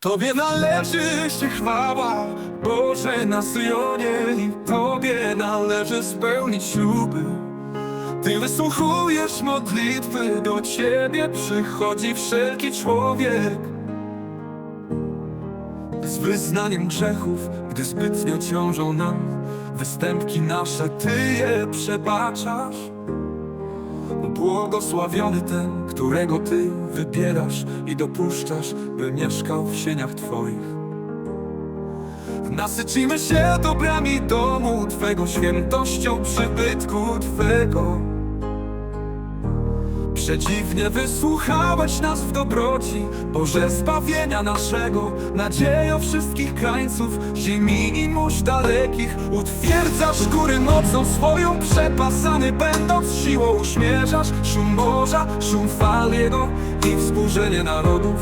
Tobie należy się chwała, Boże na Syjonie i Tobie należy spełnić śluby. Ty wysłuchujesz modlitwy, do Ciebie przychodzi wszelki człowiek. Z wyznaniem grzechów, gdy zbytnio ciążą nam Występki nasze, Ty je przebaczasz Błogosławiony ten, którego Ty wybierasz I dopuszczasz, by mieszkał w sieniach Twoich. Nasycimy się dobrami domu Twego świętością przybytku Twego Przedziwnie wysłuchałeś nas w dobroci Boże zbawienia naszego Nadziejo wszystkich krańców Ziemi i mórz dalekich. Utwierdzasz góry mocą swoją Przepasany będąc siłą Uśmierzasz szum morza, szum fal jego I wzburzenie narodów.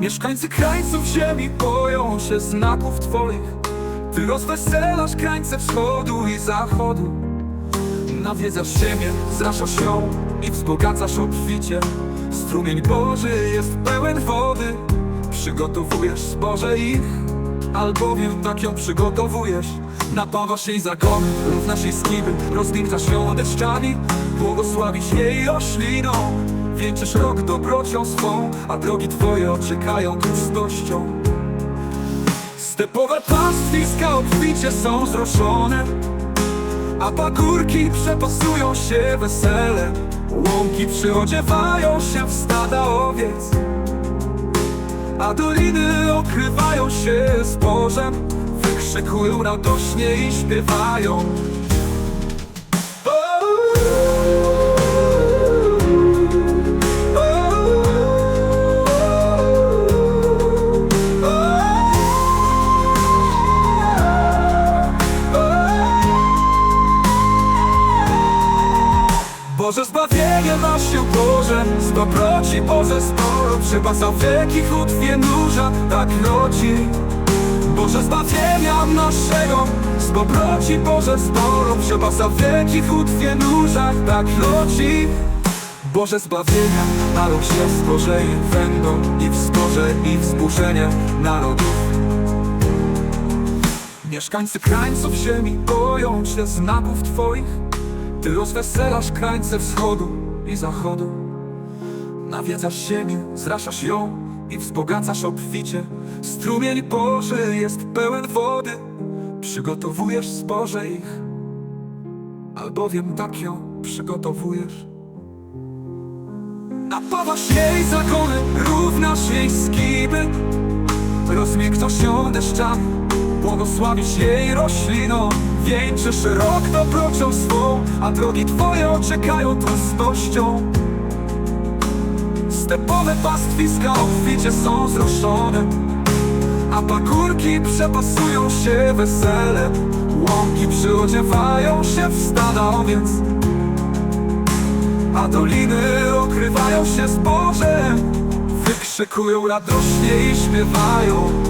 Mieszkańcy krańców ziemi boją się znaków Twoich. Ty rozweselasz krańce wschodu i zachodu Nawiedzasz ziemię, zraszasz ją i wzbogacasz obficie. Strumień Boży jest pełen wody. Przygotowujesz zboże ich Albowiem tak ją przygotowujesz. Napawasz jej zagony, równasz jej skiby Rozpiękczasz ją deszczami. Błogosławisz jej rośliną Wieńczysz rok dobrocią swą A drogi twoje oczekają tłustością Stepowe pastwiska obficie są zroszone a pagórki przepasują się weselem Łąki przyodziewają się w stada owiec. A doliny okrywają się zbożem Wykrzykują radośnie i śpiewają Boże zbawienie masz się Boże Z dobroci Boże sporo Przepasa wieki chód nurza Tak rodzi. Boże zbawienia naszego. Z dobroci Boże sporo Przepasa wieki chód nurza Tak rodzi. Boże zbawienia Naród się zbożeje będą. I wzboże i wzburzenie narodów. Mieszkańcy krańców ziemi boją się znaków Twoich Ty rozweselasz krańce wschodu i zachodu. Nawiedzasz ziemię, zraszasz ją i wzbogacasz obficie. Strumień Boży jest pełen wody. Przygotowujesz zboże ich Albowiem tak ją przygotowujesz. Napawasz jej zagony, równasz jej skiby Rozmiękczasz ją deszczami Błogosławisz jej rośliną. Wieńczysz rok dobrocią swą A drogi twoje oczekają tłustością Stepowe pastwiska obficie są zroszone A pagórki przepasują się weselem Łąki przyodziewają się w stada owiec A doliny okrywają się zbożem Wykrzykują radośnie i śpiewają